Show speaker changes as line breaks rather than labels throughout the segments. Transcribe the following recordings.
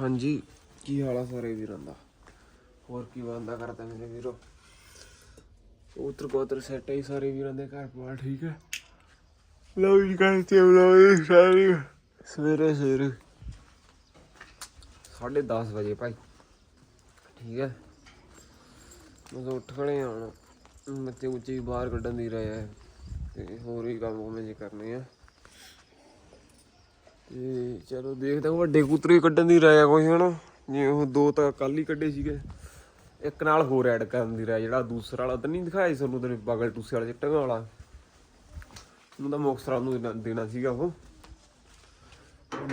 ਹਾਂਜੀ, ਕੀ ਹਾਲ ਆ ਸਾਰੇ ਵੀਰਾਂ ਦਾ? ਹੋਰ ਕੀ ਬੰਦਾ ਕਰਦਾ ਮੇਰੇ ਵੀਰੋ? ਉਤਰ ਕੋਤਰ ਸੈਟ ਹੈ ਸਾਰੇ ਵੀਰਾਂ ਦੇ ਘਰ ਪਾ, ਠੀਕ ਹੈ ਲਓ ਜੀ ਕਰਦੇ ਲਓ ਸਾਰੇ। ਸਵੇਰੇ ਸਵੇਰੇ। 10:30 ਵਜੇ ਭਾਈ। ਠੀਕ ਹੈ ਮੈਂ ਉੱਠ ਖੜੇ ਆਣ ਮੱਤੇ ਉੱਚੇ ਵੀ ਬਾਹਰ ਕੱਢਣ ਦੀ ਰਹੇ ਹੈ ਤੇ ਹੋਰ ਹੀ ਕੰਮ ਮੈਂ ਜੇ ਕਰਨੇ ਆ। ਤੇ ਚਲੋ ਦੇਖਦੇ ਹਾਂ ਵੱਡੇ ਕੂਤਰੇ ਕੱਢਣ ਦੀ ਰਾਇਆ ਕੋਈ ਹਨਾ? ਜੇ ਉਹ ਦੋ ਤਾਂ ਕੱਲ ਹੀ ਕੱਢੇ ਸੀਗੇ। ਇੱਕ ਨਾਲ ਹੋਰ ਐਡ ਕਰਨ ਦੀ ਰਾਇਆ ਜਿਹੜਾ ਦੂਸਰਾ ਵਾਲਾ ਤਾਂ ਨਹੀਂ ਦਿਖਾਇਆ ਸੀ ਤੁਹਾਨੂੰ ਤੇ ਬਗਲ ਟੂਸੇ ਵਾਲਾ ਚਿੱਟਾਂ ਵਾਲਾ? ਉਹਨੂੰ ਤਾਂ ਮੁਕਸਰਾਂ ਨੂੰ ਦੇਣਾ- ਸੀਗਾ ਉਹ।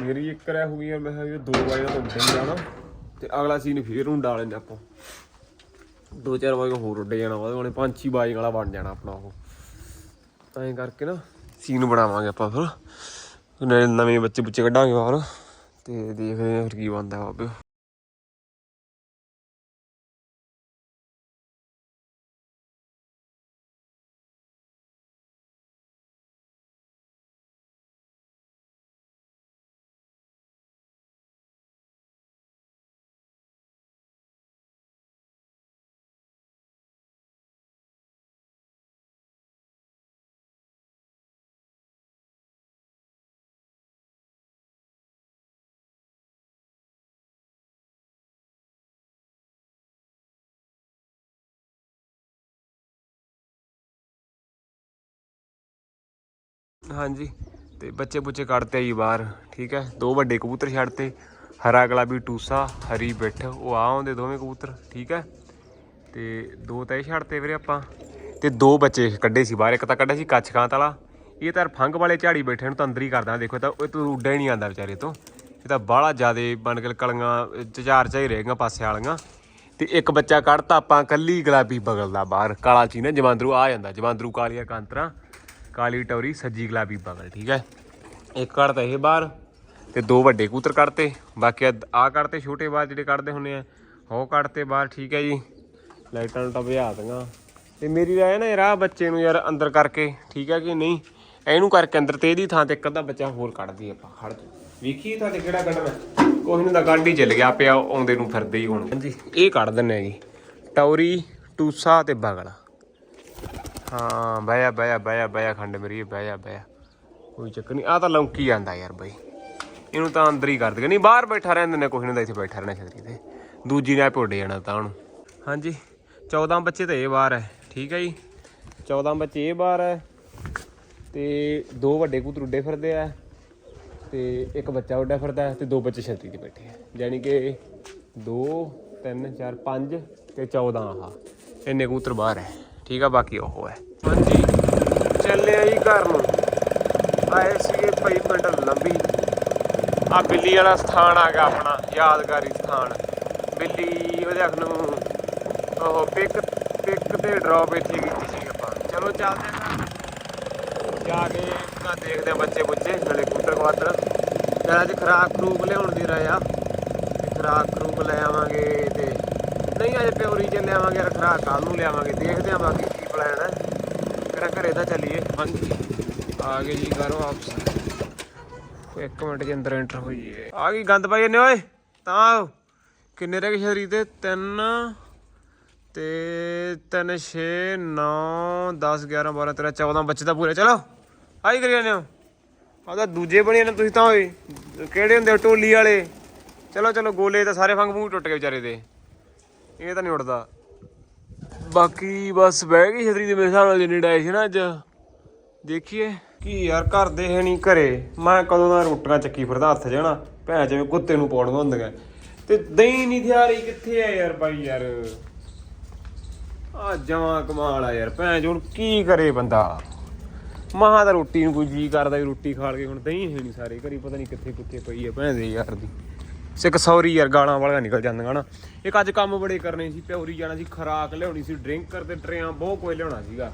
ਮੇਰੀ ਇੱਕ ਰਹਿ ਹੋ ਗਈ ਆ, ਮੈਂ ਕਿਹਾ ਵੀ ਦੋ ਵਾਰੀ ਤਾਂ ਉੱਡੇ ਜਾਣਾ। ਤੇ ਅਗਲਾ ਸੀਨ ਫੇਰ ਹੁਣ ਡਾਲ ਲੈਂਦੇ ਆਪਾਂ। ਦੋ ਚਾਰ ਵਾਰੀ ਹੋਰ ਉੱਡੇ ਜਾਣਾ ਉਹਦੇ ਵਾਲੇ ਪੰਜ ਛੇ ਬਾਈ ਵਾਲਾ ਬਣ ਜਾਣਾ ਆਪਣਾ ਉਹ। ਐਂ ਕਰਕੇ ਨਾ ਸੀਨ ਬਣਾਵਾਂਗੇ ਆਪਾਂ ਫਿਰ। ਨਵੇਂ ਬੱਚੇ ਬੁੱਚੇ ਕੱਢਾਂਗੇ ਬਾਹਰ ਤੇ ਦੇਖਦੇ ਹਾਂ ਫਿਰ ਕੀ ਬਣਦਾ ਬਾਬੇ। ਹਾਂਜੀ। ਤੇ ਬੱਚੇ ਬੁੱਚੇ ਕੱਢਤੇ ਜੀ ਬਾਹਰ, ਠੀਕ ਹੈ? ਦੋ ਵੱਡੇ ਕਬੂਤਰ ਛੱਡਤੇ, ਹਰਾ ਗੁਲਾਬੀ ਟੂਸਾ, ਹਰੀ ਬਿੱਠ, ਉਹ ਆ ਆਉਂਦੇ ਦੋਵੇਂ ਕਬੂਤਰ, ਠੀਕ ਹੈ? ਤੇ ਦੋ ਤਾਂ ਇਹ ਛੱਡਤੇ ਵੀਰੇ ਆਪਾਂ। ਤੇ ਦੋ ਬੱਚੇ ਕੱਢੇ ਸੀ ਬਾਹਰ, ਇੱਕ ਤਾਂ ਕੱਢਿਆ ਸੀ ਕੱਛਕਾਂ ਵਾਲਾ। ਇਹ ਤਾਂ ਫੰਗ ਵਾਲੇ ਝਾੜੀ ਬੈਠੇ ਨੂੰ ਤਾਂ ਅੰਦਰ ਹੀ ਕਰਦਾ ਦੇਖੋ ਤਾਂ, ਇਹ ਤੋਂ ਉੱਡਿਆ ਹੀ ਨਹੀਂ ਆਂਦਾ ਵਿਚਾਰੇ ਤੋਂ। ਇਹ ਤਾਂ ਬਾਹਲਾ ਜ਼ਿਆਦੇ ਬਣ ਕੇ ਕਲੀਆਂ ਚਾਰ ਚਾਈ ਰਹੇਗਾ ਪਾਸੇ ਵਾਲੀਆਂ। ਤੇ ਇੱਕ ਬੱਚਾ ਕੱਢਤਾ, ਆਪਾਂ ਕੱਲੀ ਗੁਲਾਬੀ ਬਗਲ ਦਾ ਬਾਹਰ, ਕਾਲਾ ਚੀਨਾ ਜਮਾਂਦਰੂ ਆ ਜਾਂਦਾ ਜਮਾਂਦਰੂ ਕਾਲੀਆਂ ਕਾਂਤਰਾ। ਕਾਲੀ ਟੌਰੀ, ਸੱਜੀ ਗੁਲਾਬੀ ਬਗਲ, ਠੀਕ ਹੈ? ਇੱਕ ਕੱਢਤਾ ਇਹ ਬਾਹਰ ਤੇ ਦੋ ਵੱਡੇ ਕੂਤਰ ਕੱਢਤੇ। ਬਾਕੀ ਆ ਕੱਢਤੇ, ਛੋਟੇ ਬਾਹਰ ਜਿਹੜੇ ਕੱਢਦੇ ਹੁੰਦੇ ਆ, ਉਹ ਕੱਢਤੇ ਬਾਹਰ, ਠੀਕ ਹੈ ਜੀ। ਲਾਈਟਾਂ ਨੂੰ ਤਾਂ ਬੁਝਾ ਦੀਆਂ ਤੇ ਮੇਰੀ ਰਾਏ ਨਾ ਯਾਰ ਬੱਚੇ ਨੂੰ ਯਾਰ ਅੰਦਰ ਕਰਕੇ, ਠੀਕ ਹੈ ਕਿ ਨਹੀਂ? ਇਹਨੂੰ ਕਰਕੇ ਅੰਦਰ ਤੇ ਇਹਦੀ ਥਾਂ ਤੇ ਇੱਕ ਅੱਧਾ ਬੱਚਾ ਹੋਰ ਕੱਢਦੀ ਆਪਾਂ, ਖੜ ਜਾ। ਵੇਖੀ ਤਾਂ ਤੇ ਕਿਹੜਾ ਕੱਢਣਾ। ਕੋਈ ਨੂੰ ਤਾਂ ਹੀ ਚੱਲ ਗਿਆ ਪਿਆ, ਆਉਂਦੇ ਨੂੰ ਫਿਰਦੇ ਹੀ ਹੁਣ। ਹਾਂਜੀ, ਇਹ ਕੱਢ ਦਿੰਨੇ ਆ ਜੀ। ਟੌਰੀ, ਟੂਸਾ ਤੇ ਬਗਲਾ। ਹਾਂ ਬਾਇਆ ਬਾਇਆ ਬਾਇਆ ਬਾਇਆ ਖੰਡ ਮੇਰੀ ਬਾਇਆ ਬਾਇਆ ਕੋਈ ਚੱਕਰ ਨਹੀਂ ਆ ਤਾਂ ਲੌਂਕੀ ਜਾਂਦਾ ਯਾਰ ਬਾਈ। ਇਹਨੂੰ ਤਾਂ ਅੰਦਰ ਹੀ ਕਰ ਦੇ ਨਹੀਂ, ਬਾਹਰ ਬੈਠਾ ਰਹਿੰਦੇ ਨੇ ਕੋਈ ਨਹੀਂ ਤਾਂ ਇੱਥੇ ਬੈਠਾ ਰਹਿਣਾ ਛਤਰੀ ਤੇ। ਦੂਜੀ ਨੇ ਆਪੇ ਜਾਣਾ ਤਾਂ ਉਹਨੂੰ। ਹਾਂਜੀ 14 ਬੱਚੇ ਤਾਂ ਇਹ ਬਾਹਰ ਹੈ, ਠੀਕ ਹੈ ਜੀ? 14 ਬੱਚੇ ਇਹ ਬਾਹਰ ਹੈ, ਤੇ ਦੋ ਵੱਡੇ ਕਬੂਤਰ ਉੱਡੇ ਫਿਰਦੇ ਆ, ਤੇ ਇੱਕ ਬੱਚਾ ਉੱਡਾ ਫਿਰਦਾ ਹੈ, ਤੇ ਦੋ ਬੱਚੇ ਛਤਰੀ ਤੇ ਬੈਠੇ ਆ। ਯਾਨੀ ਕਿ 2 3 4 5 ਤੇ 14 ਆਹ। ਇੰਨੇ ਕਬੂਤਰ ਬਾਹਰ ਹੈ। ਠੀਕ ਆ, ਬਾਕੀ ਉਹ ਹੈ। ਹਾਂਜੀ। ਚੱਲੇ ਆ ਜੀ ਘਰ ਨੂੰ। ਆਏ ਸੀਗੇ ਪਈ ਪਿੰਡ ਲੰਬੀ। ਆ ਬਿੱਲੀ ਵਾਲਾ ਸਥਾਨ ਆ ਗਿਆ ਆਪਣਾ, ਯਾਦਗਾਰੀ ਸਥਾਨ। ਬਿੱਲੀ ਉਹਦੇ ਅੱਖ ਨੂੰ ਉਹ ਪਿਕ ਪਿਕ ਤੇ ਡ੍ਰੌਪ ਇੱਥੇ ਕੀਤੀ ਸੀ ਆਪਾਂ। ਚਲੋ ਚੱਲਦੇ ਹਾਂ ਜਾ ਕੇ ਨਾ ਦੇਖਦੇ ਆ ਬੱਚੇ ਬੁੱਚੇ, ਨਾਲੇ ਕੂਤਰ ਕਵਾਤਰ ਤੇ ਅੱਜ ਖਰਾਕ ਖਰੂਕ ਲਿਆਉਣ ਦੀ ਰਾਇਆ ਤੇ ਖਰਾਕ ਖਰੂਕ ਲੈ ਆਵਾਂਗੇ ਤੇ ਨਹੀਂ ਅੱਜ ਪਿਉਰੀ ਚ ਲਿਆਵਾਂਗੇ ਖਰਾਕ ਕੱਲ ਨੂੰ ਲਿਆਵਾਂਗੇ ਦੇਖਦੇ ਆ ਬਾਕੀ ਕੀ ਪਲਾਨ ਹੈ। ਤੇਰਾ ਘਰੇ ਤਾਂ ਚੱਲੀਏ। ਹਾਂਜੀ। ਆ ਗਏ ਜੀ ਘਰੋਂ ਵਾਪਸ। ਇੱਕ ਮਿੰਟ ਦੇ ਅੰਦਰ ਐਂਟਰ ਹੋਈਏ ਆ ਗਈ ਗੰਦ ਪਾਈ ਨੇ ਓਏ। ਤਾਂ। ਕਿੰਨੇ ਰਹਿ ਗਏ ਸ਼ਰੀਰ ਤੇ 3 ਤੇ 3 6 9 10 11 12 13 14 ਬੱਚੇ ਤਾਂ ਪੂਰੇ। ਚਲੋ ਆਈ ਕਰੀ ਜਾਂਦੇ ਹੋ। ਆ ਤਾਂ ਦੂਜੇ ਬਣੇ ਨੇ ਤੁਸੀਂ ਤਾਂ ਓਏ। ਕਿਹੜੇ ਹੁੰਦੇ ਹੋ? ਟੋਲੀ ਵਾਲੇ। ਚਲੋ ਚਲੋ ਗੋਲੇ ਤਾਂ ਸਾਰੇ ਫੰਗ ਮੂੰਹ ਟੁੱਟ ਗਏ ਵਿਚਾਰੇ ਦੇ। ਇਹ ਤਾਂ ਨਹੀਂ ਉੱਡਦਾ। ਬਾਕੀ ਬਸ ਬਹਿ ਗਈ ਛਤਰੀ ਦੇ ਮੇਰੇ ਹਿਸਾਬ ਨਾਲ ਜਿੰਨੀ ਡਾਈ ਨਾ ਅੱਜ। ਦੇਖੀਏ ਕੀ ਯਾਰ ਘਰ ਦੇ ਹੈ ਨਹੀਂ ਘਰੇ। ਮੈਂ ਕਦੋਂ ਦਾ ਰੋਟੀਆਂ ਚੱਕੀ ਫਿਰਦਾ ਹੱਥ ਜਾਣਾ ਭੈਣ ਜਿਵੇਂ ਕੁੱਤੇ ਨੂੰ ਪਾਉਣੀਆਂ ਹੁੰਦੀਆਂ। ਤੇ ਦਹੀਂ ਨਹੀਂ ਥਿਆਰੀ ਕਿੱਥੇ ਆ ਯਾਰ ਬਾਈ ਯਾਰ। ਆ ਜਮਾ ਕਮਾਲ ਆ ਯਾਰ। ਭੈਣ ਜੀ ਹੁਣ ਕੀ ਕਰੇ ਬੰਦਾ। ਮਹਾ ਤਾਂ ਰੋਟੀ ਨੂੰ ਕੋਈ ਜੀ ਕਰਦਾ ਵੀ ਰੋਟੀ ਖਾ ਲਗੇ ਹੁਣ ਦਹੀਂ ਹੈ ਨਹੀਂ ਸਾਰੇ। ਘਰੀ ਪਤਾ ਨਹੀਂ ਕਿੱਥੇ ਕਿੱਥੇ ਪਈ ਆ ਭੈਣ ਦੇ ਯਾਰ ਦੀ। ਸਿੱਕ ਸੌਰੀ ਯਾਰ, ਗਾਲਾਂ ਵਾਲੀਆਂ ਨਿਕਲ ਜਾਂਦੀਆਂ ਨਾ। ਇੱਕ ਅੱਜ ਕੰਮ ਬੜੇ ਕਰਨੇ ਸੀ ਪਿਉਰੀ ਜਾਣਾ ਸੀ, ਖਰਾਕ ਲਿਆਉਣੀ ਸੀ ਡਰਿੰਕਰ ਤੇ ਟਰਿਆਂ, ਬਹੁਤ ਕੋਈ ਲਿਆਉਣਾ ਸੀਗਾ।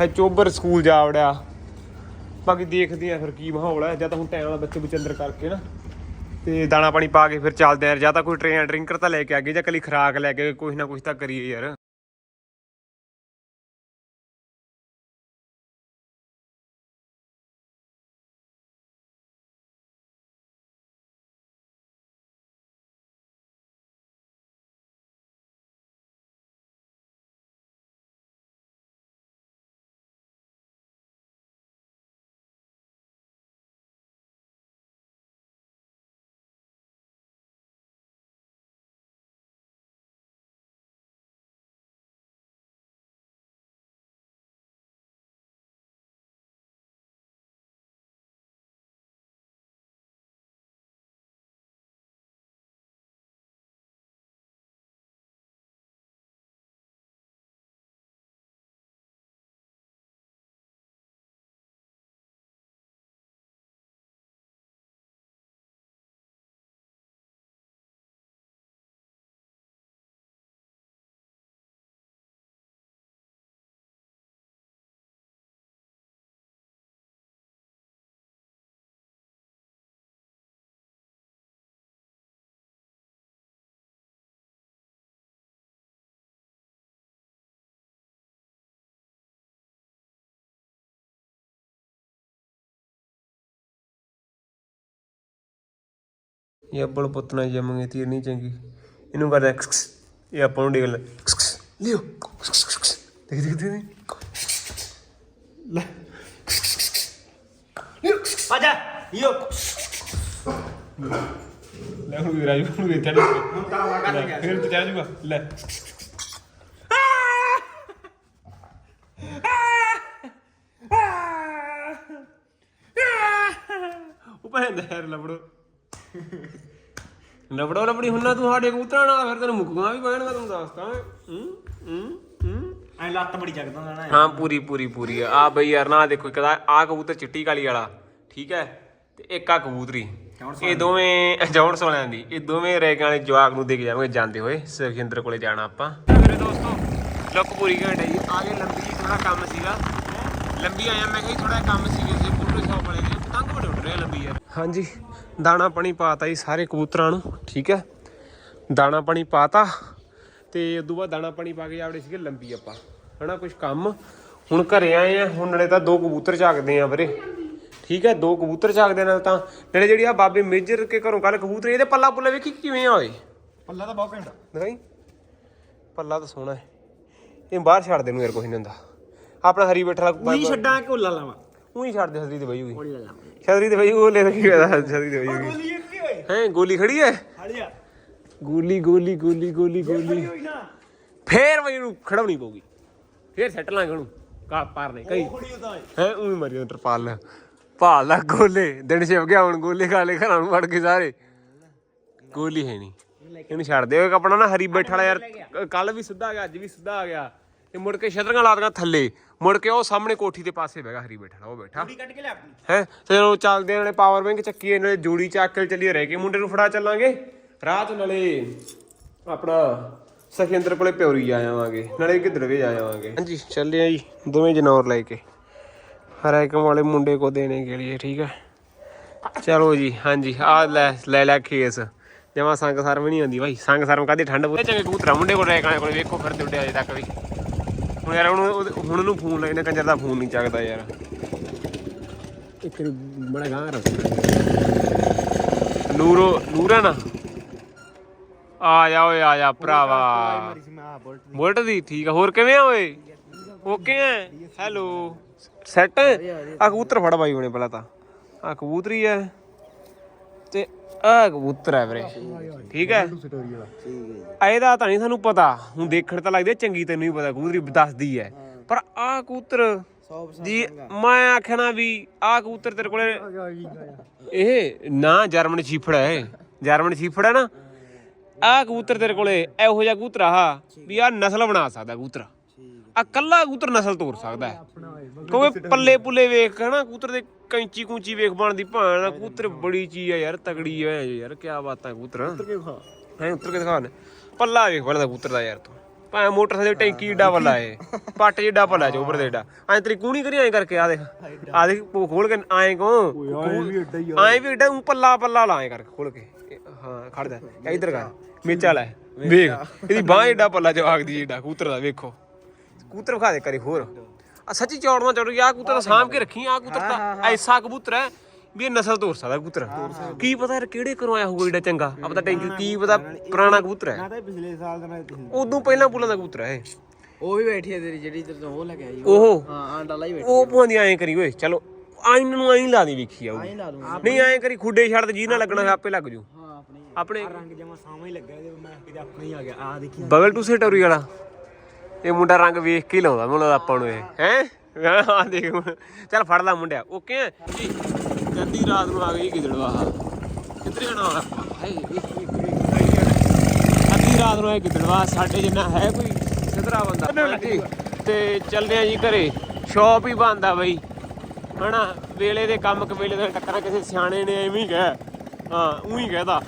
ਹੈ ਚੋਬਰ ਸਕੂਲ ਜਾ ਵੜਿਆ। ਬਾਕੀ ਦੇਖਦੇ ਆ ਫਿਰ ਕੀ ਮਾਹੌਲ ਹੈ ਜਾਂ ਤਾਂ ਹੁਣ ਟਾਈਮ ਨਾਲ ਬੱਚੇ ਵਿੱਚ ਕਰਕੇ ਨਾ। ਤੇ ਦਾਣਾ ਪਾਣੀ ਪਾ ਕੇ ਫਿਰ ਚੱਲਦੇ ਆ। ਜਾਂ ਤਾਂ ਕੋਈ ਟ੍ਰੇਨ ਡਰਿੰਕਰ ਤਾਂ ਲੈ ਕੇ ਆ ਗਏ, ਜਾਂ ਕੱਲੀ ਖਰਾਕ ਲੈ ਕੇ ਕੁਛ ਨਾ ਕੁਛ ਤਾਂ ਕਰੀਏ ਯਾਰ। ਇਹ ਅੱਬਲ ਪੁੱਤ ਨਾਲ ਜੰਮਗੇ ਤੀਰ ਨਹੀਂ ਚੰਗੀ। ਇਹਨੂੰ ਕਰਦਾ ਖਸ ਖਸ। ਇਹ ਆਪਾਂ ਨੂੰ ਡੇਗ ਲੈ। ਲਿਓ। ਦੇਖ ਦੇਖ ਦੇਖ। ਲੈ।
ਆਜਾ ਯੋ
ਲੈ ਹੁਣ ਵੀ ਰਾਜੂ ਨੂੰ ਚੜ
ਹੁਣ ਤਾਂ ਵਾ ਕਰ ਗਿਆ।
ਫਿਰ ਤੇ ਚੜ ਜੂਗਾ ਲੈ। ਉਹ ਭੈਣ ਦਾ ਯਾਰ ਲਬੜੋ ਲਬੜੋ ਲਬੜੀ ਹੁੰਨਾ ਤੂੰ ਸਾਡੇ ਕਬੂਤਰਾਂ ਨਾਲ ਫਿਰ ਤੈਨੂੰ ਮੁੱਕਣਾ ਵੀ ਪੈਣਗਾ ਤੈਨੂੰ ਦੱਸਦਾ ਹੂੰ ਹੂੰ ਹੂੰ।
ਐ ਲੱਤ ਬੜੀ ਚੱਕਦਾ ਹੁੰਦਾ ਨਾ
ਹਾਂ ਪੂਰੀ ਪੂਰੀ ਪੂਰੀ ਆ। ਆਹ ਬਈ ਯਾਰ ਨਾ ਦੇਖੋ ਇੱਕ ਤਾਂ ਆ ਕਬੂਤਰ ਚਿੱਟੀ ਕਾਲੀ ਵਾਲਾ ਠੀਕ ਹੈ? ਤੇ ਇੱਕ ਆ ਕਬੂਤਰੀ। ਇਹ ਦੋਵੇਂ ਜੌਨ ਸੋਲਿਆਂ ਦੀ। ਇਹ ਦੋਵੇਂ ਰੈਕਾਂ ਵਾਲੇ ਜਵਾਕ ਨੂੰ ਦੇ ਕੇ ਜਾਵਾਂਗੇ ਜਾਂਦੇ ਹੋਏ। ਸੁਖਿੰਦਰ ਕੋਲੇ ਜਾਣਾ ਆਪਾਂ। ਮੇਰੇ ਦੋਸਤੋ ਲੁੱਕ ਪੂਰੀ ਘੰਟਾ ਜੀ। ਆ ਗਏ ਲੰਬੀ ਜੀ ਥੋੜਾ ਕੰਮ ਸੀਗਾ। ਲੰਬੀ ਆਇਆ ਮੈਂ ਕਿਹਾ ਥੋੜਾ ਕੰਮ ਸੀਗੇ ਸੀ ਫੋਟੋ ਸ਼ਾਪ ਵਾਲੇ ਦੇ ਪਤੰਗ ਬੜੇ ਉੱਡ ਰਹੇ ਆ ਲੰਬੀ ਯਾਰ। ਹਾਂਜੀ ਦਾਣਾ ਪਾਣੀ ਪਾਤਾ ਜੀ ਸਾਰੇ ਕਬੂਤਰਾਂ ਨੂੰ ਠੀਕ ਹੈ? ਦਾਣਾ ਪਾਣੀ ਪਾਤਾ ਤੇ ਉਦੋਂ ਬਾਅਦ ਦਾਣਾ ਪਾਣੀ ਪਾ ਕੇ ਜਾਵੜੇ ਸੀਗੇ ਲੰਬੀ ਆਪਾਂ ਹਨਾ ਕੁਝ ਕੰਮ। ਹੁਣ ਘਰੇ ਆਏ ਆ ਹੁਣ ਨਾਲੇ ਤਾਂ ਦੋ ਕਬੂਤਰ ਝਾਕਦੇ ਆ ਵੀਰੇ ਠੀਕ ਹੈ? ਦੋ ਕਬੂਤਰ ਝਾਕਦੇ ਨਾਲ ਤਾਂ ਨਾਲੇ ਜਿਹੜੀ ਆ ਬਾਬੇ ਮੇਜਰ ਕੇ ਘਰੋਂ ਕੱਲ ਕਬੂਤਰ ਇਹਦੇ ਪੱਲਾ ਪੁੱਲਾ ਵੇਖੀ ਕਿਵੇਂ ਆ ਓਏ?
ਪੱਲਾ ਤਾਂ ਬਹੁਤ ਘੰਟਾ
ਦਿਖਾਈ? ਪੱਲਾ ਤਾਂ ਸੋਹਣਾ ਹੈ। ਇਹ ਬਾਹਰ ਛੱਡ ਦੇ ਨੂੰ ਯਾਰ ਕੁਝ ਨਹੀਂ ਹੁੰਦਾ। ਆਪਣਾ ਹਰੀ ਬੈਠਾ
ਨਹੀਂ ਛੱਡਾਂ ਕਿ ਲਾਵਾਂ।
ਉਹੀ ਛੱਡ ਦੇ ਹਰੀ ਤੇ ਬਈ ਹੋਈ
ਗੋਲੀ ਲਾ
ਛਤਰੀ ਤੇ ਬਈ ਉਹ ਲੈ ਕੀ ਹੋਇਆ ਛਤਰੀ ਤੇ ਬਈ ਹੋਈ
ਗੋਲੀ ਕੀ ਹੋਏ
ਹੈ ਗੋਲੀ ਖੜੀ ਹੈ ਗੋਲੀ ਗੋਲੀ ਗੋਲੀ ਗੋਲੀ ਗੋਲੀ। ਫੇਰ ਬਈ ਨੂੰ ਖੜਾਉਣੀ ਪਊਗੀ। ਫੇਰ ਸੈੱਟ ਲਾਂਗੇ ਉਹਨੂੰ। ਕਾ ਪਾਰ ਨੇ ਕਈ। ਹੈ ਉਹੀ ਮਰੀ ਪਾਲ ਭਾਲ ਦਾ ਗੋਲੇ। ਦਿਨ ਛਿਪ ਗਿਆ ਹੁਣ ਗੋਲੇ ਖਾਲੇ ਘਰਾਂ ਨੂੰ ਵੜ ਕੇ ਸਾਰੇ। ਗੋਲੀ ਹੈ ਨਹੀਂ। ਇਹਨੂੰ ਛੱਡ ਦਿਓ ਇੱਕ ਆਪਣਾ ਨਾ ਹਰੀ ਬੈਠ ਵਾਲਾ ਯਾਰ। ਕੱਲ ਵੀ ਸਿੱਧਾ ਆ ਗਿਆ ਅੱਜ ਵੀ ਸਿੱਧਾ ਆ ਗਿਆ। ਤੇ ਮੁੜ ਕੇ ਛਤਰੀਆਂ ਲਾ ਦੀਆਂ ਥੱਲੇ। ਮੁੜ ਕੇ ਉਹ ਸਾਹਮਣੇ ਕੋਠੀ ਦੇ ਪਾਸੇ ਬੈਗਾ ਹਰੀ ਬੈਠ ਉਹ ਬੈਠਾ।
ਕੁੜੀ ਕੱਢ ਕੇ ਲੈ ਆਪਣੀ।
ਹੈ? ਤੇ ਉਹ ਚੱਲਦੇ ਨਾਲੇ ਪਾਵਰ ਬੈਂਕ ਚੱਕੀਏ ਨਾਲੇ ਜੋੜੀ ਚੱਕ ਕੇ ਚੱਲੀਏ ਰਹਿ ਕੇ ਮੁੰਡੇ ਨੂੰ ਫੜਾ ਚੱਲਾਂਗੇ। ਰਾਤ ਨਾਲੇ ਆਪਣਾ ਸਖਿੰਦਰ ਕੋਲੇ ਪਿਉਰੀ ਜਾ ਆਵਾਂਗੇ ਨਾਲੇ ਕਿਧਰਵੇ ਜਾ ਆਵਾਂਗੇ। ਹਾਂਜੀ ਚੱਲੇ ਆ ਜੀ ਦੋਵੇਂ ਜਨੌਰ ਲੈ ਕੇ। ਹਰੇਕ ਵਾਲੇ ਮੁੰਡੇ ਕੋ ਦੇਣੇ ਕੇ ਲਈ ਠੀਕ ਹੈ ਚਲੋ ਜੀ ਹਾਂਜੀ ਆ ਲੈ ਲੈ ਲੈ ਖੇਸ ਜਮਾ ਸੰਗ ਸਰਮ ਨਹੀਂ ਹੁੰਦੀ ਭਾਈ ਸੰਗ ਸਰਮ ਕਾਦੀ ਠੰਡ ਬਹੁਤ ਚੰਗੇ ਕਬੂਤਰਾ ਮੁੰਡੇ ਕੋਲ ਰਹਿ ਕਾਲੇ ਕੋਲੇ ਵੇਖੋ ਫਿਰਦੇ ਉੱਡੇ ਅਜੇ ਤੱਕ ਵੀ। ਹੁਣ ਯਾਰ ਉਹਨੂੰ ਉਹਦੇ- ਹੁਣ ਉਹਨੂੰ ਫੋਨ ਲੱਗਣਾ ਕੰਜਰ ਦਾ ਫੋਨ ਨਹੀਂ ਚੱਕਦਾ ਯਾਰ। ਇੱਕ ਬੜਾ ਗਾਂ ਰ ਨੂਰੋ ਨੂਰਾ ਨਾ। ਆ ਜਾ ਓਏ ਆ ਜਾ ਭਰਾਵਾ।
ਆ ਬੋਲਟ
ਦੀ ਠੀਕ ਆ ਹੋਰ ਕਿਵੇਂ ਆ ਓਏ? ਓਕੇ ਆ। ਹੈਲੋ। ਸੈਟ? ਆ ਕਬੂਤਰ ਫੜ ਬਾਈ ਉਹਨੇ ਪਹਿਲਾਂ ਤਾਂ। ਆ ਕਬੂਤਰੀ ਤੇ ਆ ਕਬੂਤਰ ਐ ਵੀਰੇ। ਠੀਕ ਹੈ?
ਸਟੋਰੀ ਵਾਲਾ
ਆ ਇਹਦਾ ਤਾਂ ਨਹੀਂ ਸਾਨੂੰ ਪਤਾ। ਹੁਣ ਦੇਖਣ ਤਾਂ ਲੱਗਦੀ ਆ, ਚੰਗੀ ਤੈਨੂੰ ਵੀ ਪਤਾ, ਕਬੂਤਰੀ ਦੱਸਦੀ ਹੈ। ਪਰ ਆ ਕਬੂਤਰ
100%
ਜੀ ਮੈਂ ਆਖਣਾ ਵੀ ਆ ਕਬੂਤਰ ਤੇਰੇ ਕੋਲੇ ਇਹ ਨਾ ਜਰਮਨ ਛੀਫੜ ਹੈ ਇਹ। ਜਰਮਨ ਛੀਫੜ ਹੈ ਨਾ। ਆ ਕਬੂਤਰ ਤੇਰੇ ਕੋਲੇ, ਇਹੋ ਜਿਹਾ ਕਬੂਤਰ ਆ। ਵੀ ਆ ਨਸਲ ਬਣਾ ਸਕਦਾ ਕਬੂਤਰ। ਆ ਕੱਲਾ ਕਬੂਤਰ ਨਸਲ ਤੋੜ ਸਕਦਾ ਹੈ। ਕਿਉਂਕਿ ਪੱਲੇ ਪੁੱਲੇ ਵੇਖ ਹਨਾ ਕਬੂਤਰ ਦੇ ਕੈਂਚੀ ਕੂੰਚੀ ਵੇਖ ਬਣਦੀ ਭਾਣ ਕਬੂਤਰ ਬੜੀ ਚੀਜ਼ ਆ ਯਾਰ ਤਗੜੀ ਆ ਯਾਰ ਕੀ ਬਾਤਾਂ ਕਬੂਤਰ। ਹੈ ਉੱਤਰ ਕੇ ਦਿਖਾ ਪੱਲਾ ਵੇਖ ਤਾਂ ਕਬੂਤਰ ਦਾ ਯਾਰ ਤੂੰ। ਭਾਵੇਂ ਮੋਟਰਸਾਈਕਲ ਦੀ ਟੈਂਕੀ ਏਡਾ ਵੱਲਾ ਏ ਪੱਟ ਜਿੱਡਾ ਪੱਲਾ ਚੋਬਰ ਦੇ ਏਡਾ। ਐਂ ਤੇਰੀ ਕੂਣੀ ਕਰੀ ਐਂ ਕਰਕੇ ਆ ਦੇਖ ਆ ਦੇਖ ਉਹ ਖੋਲ ਕੇ ਐਂ ਕੋ ਐਂ ਵੀ ਏਡਾ ਪੱਲਾ ਪੱਲਾ ਲਾ ਐਂ ਕਰਕੇ ਖੋਲ ਕੇ। ਹਾਂ ਖੜ ਜਾ ਇੱਧਰ ਕਰ ਮੇਚਾ ਲੈ ਵੇਖ। ਇਹਦੀ ਬਾਹ ਏਡਾ ਪੱਲਾ ਜਵਾਗ ਦੀ ਏਡਾ ਕਬੂਤਰ ਦਾ ਵੇਖੋ। ਕਬੂਤਰ ਵਿਖਾ ਦੇ ਕਰੀ ਹੋਰ। ਆ ਸੱਚੀ ਚੌੜਨਾ ਚੌੜ ਆ ਕਬੂਤਰ ਸਾਂਭ ਕੇ ਰੱਖੀ ਆ ਕਬੂਤਰ ਤਾਂ ਐਸਾ ਕਬੂਤਰ ਹੈ ਵੀ ਇਹ ਨਸਲ ਤੋਰ ਸਕਦਾ ਕਬੂਤਰ। ਕੀ ਪਤਾ ਯਾਰ ਕਿਹੜੇ ਘਰੋਂ ਆਇਆ ਹੋਊਗਾ ਏਡਾ ਚੰਗਾ। ਆ ਪਤਾ ਟੈਂਕੀ ਕੀ ਪਤਾ ਪੁਰਾਣਾ ਕਬੂਤਰ ਹੈ।
ਮੈਂ ਤਾਂ ਇਹ ਪਿਛਲੇ ਸਾਲ ਦਾ ਮੈਂ ਪਿਛਲੇ
ਉਦੋਂ ਪਹਿਲਾਂ ਪੁੱਲਾਂ ਦਾ ਕਬੂਤਰ ਹੈ ਇਹ।
ਉਹ ਵੀ ਬੈਠੀ ਹੈ ਤੇਰੀ ਜਿਹੜੀ ਤੇਰੇ ਤੋਂ ਉਹ ਲੈ ਕੇ ਆਈ।
ਉਹ
ਹਾਂ ਆਂਡਾ ਲਾਈ ਬੈਠੀ
ਉਹ ਪੁਆਂਦੀ ਐਂ ਕਰੀ ਓਏ ਚਲੋ ਆਇਨ ਨੂੰ ਐਂ ਲਾ ਦੀ ਵੇਖੀ
ਦੂੰ
ਨਹੀਂ ਐਂ ਕਰੀ ਖੁੱਡੇ ਛੱਡ ਤੇ ਜੀ ਨਾਲ ਲੱਗਣਾ ਆਪੇ ਲੱਗ ਜੂ।
ਹਾਂ ਆਪਣੀ
ਰੰਗ ਜਮਾ ਹੀ ਲੱਗਾ ਜੇ ਮੈਂ ਕਿਤੇ ਆਪਣਾ ਹੀ ਆ ਗਿਆ। ਆ। ਦੇਖੀ
ਬਗਲ ਟੂ ਸੇ ਟੋਰੀ ਵਾਲਾ। ਇਹ ਮੁੰਡਾ ਰੰਗ ਵੇਖ ਕੇ ਹੀ ਲਾਉਂਦਾ ਮੈਨੂੰ ਲੱਗਦਾ ਆਪਾਂ ਨੂੰ ਇਹ। ਹੈ? ਆ ਦੇਖ ਹੁਣ। ਚੱਲ ਫੜ ਲਾ ਮੁੰਡਿਆ। ਓਕੇ ਆ? ਜੀ। ਰਾਤ ਨੂੰ ਆ ਗਈ ਗਿੱਦੜਵਾ ਕਿੱਧਰ ਜਾਣਾ ਹੁਣ ਹਾਏ ਅੱਧੀ ਰਾਤ ਨੂੰ ਆਏ ਗਿੱਦੜਵਾ ਸਾਡੇ ਜਿੰਨਾ ਹੈ ਕੋਈ ਸਿਧਰਾ ਬੰਦਾ। ਤੇ ਚੱਲਦੇ ਆ ਜੀ ਘਰੇ। ਸ਼ੌਪ ਹੀ ਬੰਦ ਆ ਬਈ। ਹਨਾ? ਵੇਲੇ ਦੇ ਕੰਮ ਕਵੇਲੇ ਦੇ ਟੱਕਰਾਂ ਕਿਸੇ ਸਿਆਣੇ ਨੇ ਐਵੇਂ ਹੀ ਕਹਿ। ਹਾਂ ਉਹੀ ਕਹਿਦਾ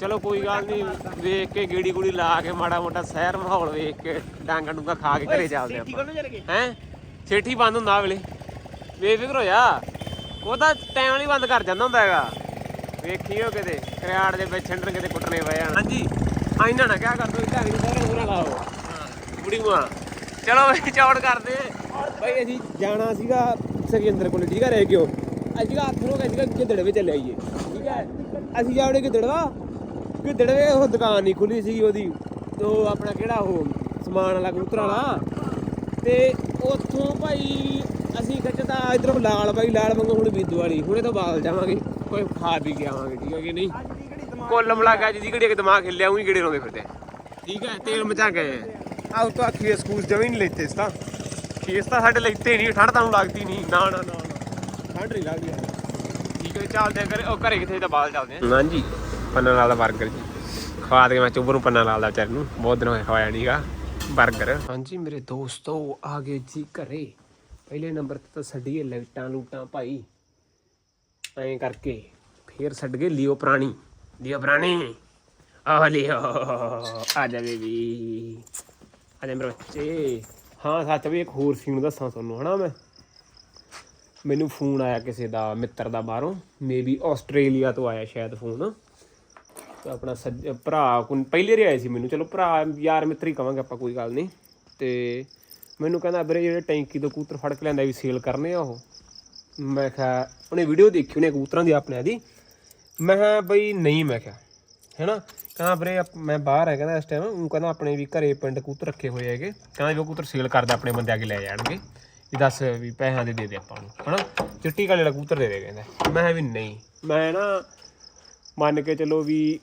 ਚਲੋ ਕੋਈ ਗੱਲ ਨਹੀਂ ਵੇਖ ਕੇ ਗੇੜੀ ਗੁੜੀ ਲਾ ਕੇ ਮਾੜਾ ਮੋਟਾ ਸ਼ਹਿਰ ਮਾਹੌਲ ਵੇਖ ਕੇ ਡਾਂਗਾ ਡੂੰਗਾ ਖਾ ਕੇ ਘਰੇ ਚੱਲਦੇ ਆਪਾਂ। ਹੈ? ਛੇਠੀ ਬੰਦ ਹੁੰਦਾ ਆ ਵੇਲੇ ਬੇਫਿਕਰ ਹੋ ਜਾ ਉਹ ਤਾਂ ਟਾਈਮ ਵਾਲੀ ਬੰਦ ਕਰ ਜਾਂਦਾ ਹੁੰਦਾ ਹੈਗਾ। ਵੇਖੀਓ ਕਿਤੇ ਕਰਿਆੜ ਦੇ ਵਿੱਚ ਛੰਡਣ ਕਿਤੇ ਕੁੱਟਣੇ ਪਏ ਜਾਣ ਹਾਂਜੀ। ਆਇਨਾ ਨਾ ਕਿਆ ਕਰ ਦੋ ਇੱਦਾਂ ਨਹੀਂ ਸਾਰੇ ਪੂਰਾ ਲਾਓ। ਬੁੜੀ ਮਾਂ। ਚਲੋ ਬਈ ਚੌੜ ਕਰਦੇ। ਬਈ ਅਸੀਂ ਜਾਣਾ ਸੀਗਾ ਸਖਿੰਦਰ ਕੋਲ ਠੀਕ ਹੈ ਰਹਿ ਗਿਓ। ਅੱਜ ਦਾ ਹੱਥ ਨੂੰ ਕਹਿੰਦਾ ਕਿਧੜੇ ਵਿੱਚ ਚੱਲੇ ਆਈਏ। ਠੀਕ ਹੈ ਅਸੀਂ ਜਾਵੜੇ ਗਿੱਦੜਵਾ ਗਿੱਦੜਵੇ ਉਹ ਦੁਕਾਨ ਨਹੀਂ ਖੁੱਲੀ ਸੀ ਉਹਦੀ ਉਹ ਆਪਣਾ ਕਿਹੜਾ ਉਹ ਸਮਾਨ ਵਾਲਾ ਕਬੂਤਰ ਵਾਲਾ। ਤੇ ਉੱਥੋਂ ਭਾਈ ਅਸੀਂ ਖਿੱਚਦਾ ਇਧਰੋਂ ਲਾਲ ਬਾਈ, ਲਾਲ ਵਾਂਗੂ ਹੁਣ ਬੀਦੂ ਵਾਲੀ। ਹੁਣੇ ਤਾਂ ਬਾਲ ਜਾਵਾਂਗੇ। ਕੋਈ ਖਾ ਵੀ ਕੇ ਆਵਾਂਗੇ, ਠੀਕ ਹੈ ਕਿ ਨਹੀਂ? ਕੁੱਲ ਮਿਲਾ ਕੇ ਅੱਜ ਦੀ ਘੜੀ ਕੇ ਦਿਮਾਗ ਹਿੱਲਿਆ, ਉਹੀ ਗੇੜੇ ਰੋਂਦੇ ਫਿਰਦੇ ਠੀਕ ਹੈ, ਤੇਲ ਮਚਾ ਗਏ ਆਹ ਉਹ ਤਾਂ ਖੀਸ ਖੂਸ ਜਮੀ ਨਹੀਂ ਲੈਤੇ ਇਸ ਤਾਂ। ਖੀਸ ਤਾਂ ਸਾਡੇ ਲੈਤੇ ਨਹੀਂ, ਠੰਡ ਤੁਹਾਨੂੰ ਲੱਗਦੀ ਨਹੀਂ। ਨਾ ਨਾ ਨਾ ਠੰਡ ਨਹੀਂ ਲੱਗਦੀ। ਠੀਕ ਹੈ, ਚੱਲਦੇ ਆ ਘਰੇ ਉਹ ਘਰੇ ਕਿੱਥੇ? ਤਾਂ ਬਾਲ ਚੱਲਦੇ ਆ। ਹਾਂਜੀ। ਪੰਨਾ ਨਾਲ ਦਾ 버ਗਰ ਜੀ। ਖਵਾ ਦੇ, ਮੈਂ ਚੁੱਬਰ ਨੂੰ ਪੰਨਾ ਨਾਲ ਦਾ ਵਿਚਾਰ ਨੂੰ। ਬਹੁਤ ਦਿਨ ਹੋਏ ਖਵਾਇਆ ਨਹੀਂਗਾ 버ਗਰ ਹਾਂਜੀ ਮੇਰੇ ਦੋਸਤੋ, ਆ ਗਏ ਜੀ ਘਰੇ। ਪਹਿਲੇ ਨੰਬਰ ਤੇ ਤਾਂ ਛੱਡੀਏ ਲਾਈਟਾਂ ਲੂਟਾਂ ਭਾਈ। ਐਂ ਕਰਕੇ ਫੇਰ ਛੱਡ ਗਏ ਲਿਓ ਪ੍ਰਾਣੀ। ਲਿਓ ਪ੍ਰਾਣੀ। ਆ ਲਿਓ। ਆ ਜਾ ਬੇਬੀ। ਆ ਜਾ ਮੇਰੇ ਬੱਚੇ। ਹਾਂ, ਸੱਚ ਵੀ ਇੱਕ ਹੋਰ ਸੀਨ ਦੱਸਾਂ ਤੁਹਾਨੂੰ, ਹਨਾ ਮੈਂ? ਮੈਨੂੰ ਫੋਨ ਆਇਆ ਕਿਸੇ ਦਾ, ਮਿੱਤਰ ਦਾ ਬਾਹਰੋਂ। ਮੇਬੀ ਆਸਟ੍ਰੇਲੀਆ ਤੋਂ ਆਇਆ ਸ਼ਾਇਦ ਫੋਨ ਆਪਣਾ ਸੱਜ- ਭਰਾ ਕੋਲ ਪਹਿਲੇ ਰੇ ਆਏ ਸੀ ਮੈਨੂੰ। ਚਲੋ ਭਰਾ ਯਾਰ ਮਿੱਤਰ ਹੀ ਕਵਾਂਗੇ ਆਪਾਂ, ਕੋਈ ਗੱਲ ਨਹੀਂ। ਤੇ ਮੈਨੂੰ ਕਹਿੰਦਾ, ਵੀਰੇ ਜਿਹੜੇ ਟੈਂਕੀ ਤੋਂ ਕੂਤਰ ਫੜ ਕੇ ਲਿਆਂਦਾ ਵੀ ਸੇਲ ਕਰਨੇ ਆ ਉਹ। ਮੈਂ ਕਿਹਾ, ਉਹਨੇ ਵੀਡੀਓ ਦੇਖੀ, ਉਹਨੇ ਕਬੂਤਰਾਂ ਦੀ ਆਪਣੇ ਦੀ ਮੈਂ ਕਿਹਾ, ਬਈ ਨਹੀਂ, ਮੈਂ ਕਿਹਾ। ਹੈਨਾ? ਕਹਿੰਦਾ, ਵੀਰੇ, ਆਪ- ਮੈਂ ਬਾਹਰ ਹੈ ਕਹਿੰਦਾ, ਇਸ ਟਾਈਮ ਉਹ ਕਹਿੰਦਾ, ਆਪਣੇ ਵੀ ਘਰੇ ਪਿੰਡ ਕੂਤਰ ਰੱਖੇ ਹੋਏ ਹੈਗੇ। ਕਹਿੰਦਾ ਵੀ ਉਹ ਕੂਤਰ ਸੇਲ ਕਰਦਾ, ਆਪਣੇ ਬੰਦੇ ਆ ਲੈ ਜਾਣਗੇ। ਵੀ ਦੱਸ ਵੀ ਪੈਸਿਆਂ ਦੇ ਦੇ ਦੇ ਆਪਾਂ ਨੂੰ। ਹਨਾ? ਚਿੱਟੀ ਕਾਲੇ ਵਾਲਾ ਕੂਤਰ ਦੇ ਦੇ, ਕਹਿੰਦਾ। ਮੈਂ ਕਿਹਾ ਵੀ ਨਹੀਂ। ਮੈਂ ਨਾ ਮੰਨ ਕੇ ਚੱਲੋ ਵੀ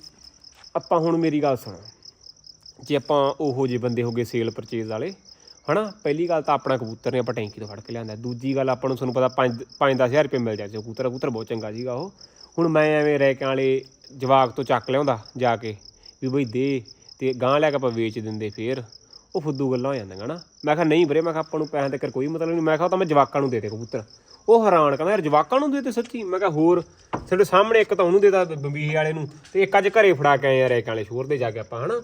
ਆਪਾਂ ਹੁਣ ਮੇਰੀ ਗੱਲ ਸੁਣੋ। ਜੇ ਆਪਾਂ ਉਹੋ ਜਿਹੇ ਬੰਦੇ ਹੋਗੇ ਸੇਲ ਪਰਚੇਜ਼ ਵਾਲੇ, ਹਨਾ? ਪਹਿਲੀ ਗੱਲ ਤਾਂ ਆਪਣਾ ਕਬੂਤਰ ਨੇ ਆਪਾਂ ਟੈਂਕੀ ਤੋਂ ਫੜ ਕੇ ਲਿਆਂਦਾ। ਦੂਜੀ ਗੱਲ ਆਪਾਂ ਨੂੰ ਤੁਹਾਨੂੰ ਪਤਾ 5 5-10000 ਰੁਪਏ ਮਿਲ ਜਾਂਦੇ ਕਬੂਤਰ ਕਬੂਤਰ ਬਹੁਤ ਚੰਗਾ ਸੀਗਾ ਉਹ। ਹੁਣ ਮੈਂ ਐਵੇਂ ਰਹਿ ਕੇ ਵਾਲੇ ਜਵਾਕ ਤੋਂ ਚੱਕ ਲਿਆਉਂਦਾ ਜਾ ਕੇ, ਵੀ ਬਈ ਦੇ ਤੇ ਗਾਂ ਲੈ ਕੇ ਆਪਾਂ ਵੇਚ ਦਿੰਦੇ ਫੇਰ। ਉਹ ਫੁੱਦੂ ਗੱਲਾਂ ਹੋ ਜਾਂਦੀਆਂ, ਹਨਾ? ਮੈਂ ਕਿਹਾ, ਨਹੀਂ ਵੀਰੇ, ਮੈਂ ਕਿਹਾ ਆਪਾਂ ਨੂੰ ਪੈਸਿਆਂ ਤੇ ਕੋਈ ਮਤਲਬ ਨਹੀਂ। ਮੈਂ ਕਿਹਾ ਤਾਂ ਮੈਂ ਜਵਾਕਾਂ ਨੂੰ ਦੇ ਦੇ ਕਬੂਤਰ। ਉਹ ਹੈਰਾਨ ਕਹਿੰਦਾ ਯਾਰ ਜਵਾਕਾਂ ਨੂੰ ਦੇ ਤੇ ਸੱਚੀ। ਮੈਂ ਕਿਹਾ, ਹੋਰ ਸਾਡੇ ਸਾਹਮਣੇ ਇੱਕ ਤਾਂ ਉਹਨੂੰ ਦੇਦਾ ਬੰਬੀਹੀ ਵਾਲੇ ਨੂੰ, ਤੇ ਇੱਕ ਅੱਜ ਘਰੇ ਫੜਾ ਕੇ ਆਏ ਯਾਰ ਇੱਕ ਵਾਲੇ ਸ਼ੋਰ ਦੇ ਜਾ ਕੇ ਆਪਾਂ, ਹਨਾ?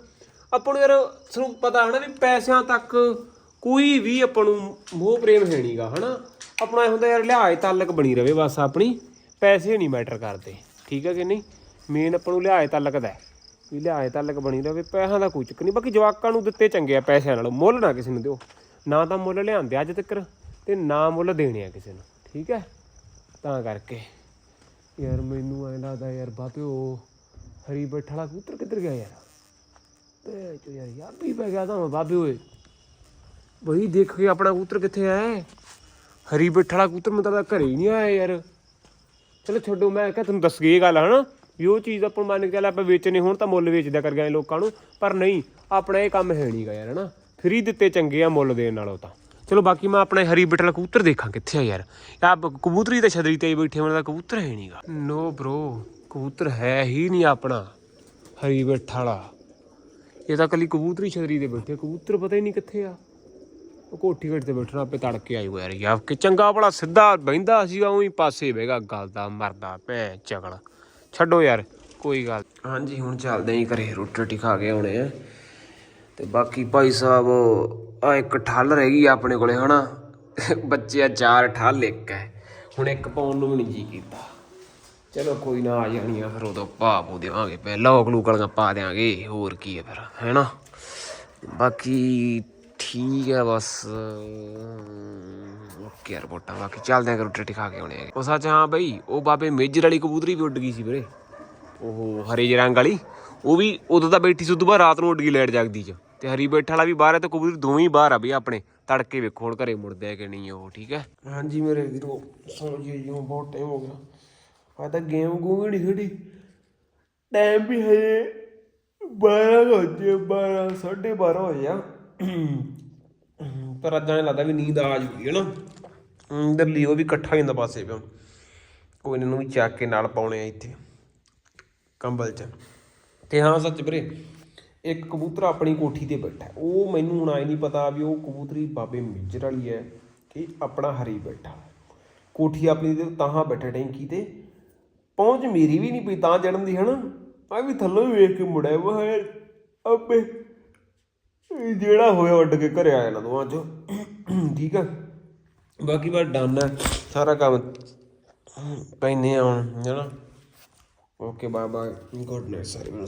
ਆਪਾਂ ਨੂੰ ਯਾਰ ਤੁਹਾਨੂੰ ਪਤਾ ਹਨਾ ਵੀ ਪੈਸਿਆਂ ਤੱਕ ਕੋਈ ਵੀ ਆਪਾਂ ਨੂੰ ਮੋਹ ਪ੍ਰੇਮ ਹੈ ਨਹੀਂਗਾ ਹਨਾ? ਆਪਣਾ ਇਹ ਹੁੰਦਾ ਯਾਰ ਲਿਹਾਜ਼ ਤਾਲਕ ਬਣੀ ਰਵੇ ਬਸ ਆਪਣੀ। ਪੈਸੇ ਨਹੀਂ ਮੈਟਰ ਕਰਦੇ, ਠੀਕ ਹੈ ਕਿ ਨਹੀਂ? ਮੇਨ ਆਪਾਂ ਨੂੰ ਲਿਹਾਜ਼ ਤਾਲਕ ਦਾ ਵੀ ਲਿਹਾਜ਼ ਤਾਲਕ ਬਣੀ ਰਵੇ, ਪੈਸਿਆਂ ਦਾ ਕੋਈ ਚੱਕਰ ਨਹੀਂ। ਬਾਕੀ ਜਵਾਕਾਂ ਨੂੰ ਦਿੱਤੇ ਚੰਗੇ ਆ ਪੈਸਿਆਂ ਨਾਲੋਂ, ਮੁੱਲ ਨਾ ਕਿਸੇ ਨੂੰ ਦਿਓ। ਨਾ ਤਾਂ ਮੁੱਲ ਲਿਆਂਦੇ ਅੱਜ ਤੱਕ ਤੇ ਨਾ ਮੁੱਲ ਦੇਣੇ ਆ ਕਿਸੇ ਨੂੰ। ਠੀਕ ਹੈ? ਤਾਂ ਕਰਕੇ। ਯਾਰ ਮੈਨੂੰ ਐਂ ਲੱਗਦਾ ਯਾਰ ਬਾਪਿਓ ਹਰੀ ਬੈਠਾ ਵਾਲਾ ਕਬੂਤਰ ਕਿੱਧਰ ਗਿਆ ਯਾਰ? ਤੇ ਚੋ ਯਾਰ ਯਾਰ ਵੀ ਪੈ ਗਿਆ ਤਾਂ ਬਾਬੇ ਓਏ। ਬਈ ਦੇਖ ਕੇ ਆਪਣਾ ਕਬੂਤਰ ਕਿੱਥੇ ਹੈ ਹਰੀ ਬੈਠਾ ਵਾਲਾ ਕਬੂਤਰ ਮਤਲਬ ਤਾਂ ਘਰੇ ਹੀ ਨਹੀਂ ਆਇਆ ਯਾਰ। ਚਲੋ ਛੱਡੋ, ਮੈਂ ਕਿਹਾ ਤੁਹਾਨੂੰ ਦੱਸ ਗਈ ਇਹ ਗੱਲ, ਹਨਾ? ਵੀ ਉਹ ਚੀਜ਼ ਆਪਾਂ ਮੰਨ ਕੇ ਚੱਲ ਆਪਾਂ ਵੇਚਣੇ, ਹੁਣ ਤਾਂ ਮੁੱਲ ਵੇਚਦਾ ਕਰ ਗਏ ਲੋਕਾਂ ਨੂੰ। ਪਰ ਨਹੀਂ, ਆਪਣਾ ਇਹ ਕੰਮ ਹੈ ਨਹੀਂਗਾ ਯਾਰ, ਹਨਾ? ਫਰੀ ਦਿੱਤੇ ਚੰਗੇ ਆ ਮੁੱਲ ਦੇਣ ਨਾਲੋਂ ਤਾਂ। ਚਲੋ ਬਾਕੀ ਮੈਂ ਆਪਣੇ ਹਰੀ ਬਟਲਾ ਕਬੂਤਰ ਦੇਖਾਂ ਕਿੱਥੇ ਆ ਯਾਰ। ਆ ਕਬੂਤਰੀ ਤੇ ਛਤਰੀ ਤੇ ਬੈਠੇ ਉਹਨਾਂ ਦਾ ਕਬੂਤਰ ਹੈ ਨਹੀਂਗਾ ਨੋ ਬ్రో ਕਬੂਤਰ ਹੈ ਹੀ ਨਹੀਂ ਆਪਣਾ, ਹਰੀ ਬੈਠਾ ਵਾਲਾ। ਇਹ ਤਾਂ ਕੱਲੀ ਕਬੂਤਰੀ ਛਤਰੀ ਤੇ ਬੈਠੇ, ਕਬੂਤਰ ਪਤਾ ਹੀ ਨਹੀਂ ਕਿੱਥੇ ਆ। ਉਹ ਕੋਠੀ ਘੜ ਤੇ ਬੈਠਣਾ, ਆਪੇ ਤੜਕੇ ਆਈ ਹੋਇਆ ਯਾਰ। ਕਿ ਚੰਗਾ ਭਲਾ ਸਿੱਧਾ ਬਹਿੰਦਾ ਸੀਗਾ ਉਹੀ ਪਾਸੇ ਬਹਿਗਾ ਗੱਲ ਦਾ ਮਰਦਾ ਭੈ ਚਗਲ। ਛੱਡੋ ਯਾਰ, ਕੋਈ ਗੱਲ ਹਾਂਜੀ, ਹੁਣ ਚੱਲਦੇ ਆਂ ਘਰੇ, ਰੋਟੀ ਰੋਟੀ ਖਾ ਕੇ ਆਉਣੇ ਆ। ਤੇ ਬਾਕੀ ਭਾਈ ਸਾਹਿਬ ਆ ਇੱਕ ਠੱਲ ਰਹਿ ਗਈ ਆ ਆਪਣੇ ਕੋਲੇ ਹਨਾ। ਬੱਚੇ ਆ ਚਾਰ ਠੱਲ, ਇੱਕ ਹੈ। ਹੁਣ ਇੱਕ ਪਾਉਣ ਨੂੰ ਵੀ ਨਹੀਂ ਜੀ ਕੀਤਾ। ਚਲੋ ਕੋਈ ਨਾ ਆ ਜਾਣੀਆਂ, ਫਿਰ ਉਦੋਂ ਪਾ ਪੂ ਦੇਵਾਂਗੇ। ਪਹਿਲਾਂ ਲੋਕ ਲੂਕਲੀਆਂ ਪਾ ਦੇਵਾਂਗੇ ਹੋਰ ਕੀ ਹੈ ਫਿਰ, ਹੈਨਾ। ਬਾਕੀ ਠੀਕ ਹੈ ਬਸ। ਓਕੇ ਰਿਪੋਰਟਾਂ ਬਾਕੀ ਚੱਲਦੇ ਆਂ ਰੋਟੀ ਰੋਟੀ ਖਾ ਕੇ ਆਉਣੇ ਆ। ਉਹ ਸੱਚ ਹਾਂ ਬਈ, ਉਹ ਬਾਬੇ ਮੇਜਰ ਵਾਲੀ ਕਬੂਤਰੀ ਵੀ ਉੱਡ ਗਈ ਸੀ ਵੀਰੇ। ਉਹ ਹਰੇ ਜਿਹੇ ਰੰਗ ਵਾਲੀ, ਉਹ ਵੀ ਉਦੋਂ ਤਾਂ ਬੈਠੀ ਸੀ, ਉਦੋਂ ਬਾਅਦ ਰਾਤ ਨੂੰ ਉੱਡ ਗਈ ਲੈਟ ਜਾਗਦੀ ਚ। ਤੇ ਹਰੀ ਬੈਠਾ ਵਾਲਾ ਵੀ ਬਾਹਰ ਹੈ ਤੇ ਕਬੂਤਰ ਦੋਵੇਂ ਹੀ ਬਾਹਰ ਆ ਬਈ ਆਪਣੇ। ਤੜਕੇ ਵੇਖੋ ਹੁਣ ਘਰੇ ਮੁੜਦੇ ਆ ਕਿ ਨਹੀਂ ਉਹ, ਠੀਕ ਹੈ? ਹਾਂਜੀ ਮੇਰੇ ਵੀਰੋ ਸੌਂ ਜੀ, ਜਿਉਂ ਬਹੁਤ ਟਾਈਮ ਹੋ ਗਿਆ। ਆ ਤਾਂ ਗੇਮ ਗੂਮ ਨਹੀਂ ਖੇਡੀ। ਟਾਈਮ ਵੀ ਹੈ 12 ਵਜੇ 12 12:30 ਹੋਏ ਆ। ਪਰ ਅੱਜ ਐਂ ਲੱਗਦਾ ਵੀ ਨੀਂਦ ਆ ਜੂਗੀ ਨਾ? ਅੰਦਰ ਉਹ ਵੀ ਇਕੱਠਾ ਹੋ ਜਾਂਦਾ ਪਾਸੇ ਪਿਆ। ਕੋਈ ਇਹਨਾਂ ਨੂੰ ਵੀ ਚੱਕ ਕੇ ਨਾਲ ਪਾਉਣੇ ਆ ਇੱਥੇ। ਕੰਬਲ 'ਚ। ਤੇ ਹਾਂ, ਸੱਚ ਵੀਰੇ ਇੱਕ ਕਬੂਤਰ ਆਪਣੀ ਕੋਠੀ ਤੇ ਬੈਠਾ ਉਹ ਮੈਨੂੰ ਹੁਣ ਆਈ ਨਹੀਂ ਪਤਾ ਵੀ ਉਹ ਕਬੂਤਰੀ ਬਾਬੇ ਮਿੱਜਰ ਵਾਲੀ ਹੈ ਕਿ ਆਪਣਾ ਹਰੀ ਬੈਠਾ ਕੋਠੀ ਆਪਣੀ ਤੇ ਤਾਹਾਂ ਬੈਠਾ ਟੈਂਕੀ ਤੇ। ਪਹੁੰਚ ਮੇਰੀ ਵੀ ਨਹੀਂ ਪਈ, ਤਾਂ ਚੜਨ ਦੀ ਹਨਾ ਆ ਵੀ ਥੱਲੋਂ ਹੀ ਵੇਖ ਕੇ ਮੁੜਿਆ ਵਾ ਹੈ ਆਪੇ ਜਿਹੜਾ ਹੋਇਆ ਉੱਡ ਕੇ ਘਰੇ ਆਇਆ ਜਾਣਾ ਦੋਵਾਂ ਚ। ਠੀਕ ਆ? ਬਾਕੀ ਬਸ ਡਨ ਹੈ ਸਾਰਾ ਕੰਮ ਪੈਨੇ ਆ ਹੁਣ, ਹੈਨਾ? Okay bye bye good night ਸਾਰੇ, ਮੈਨੂੰ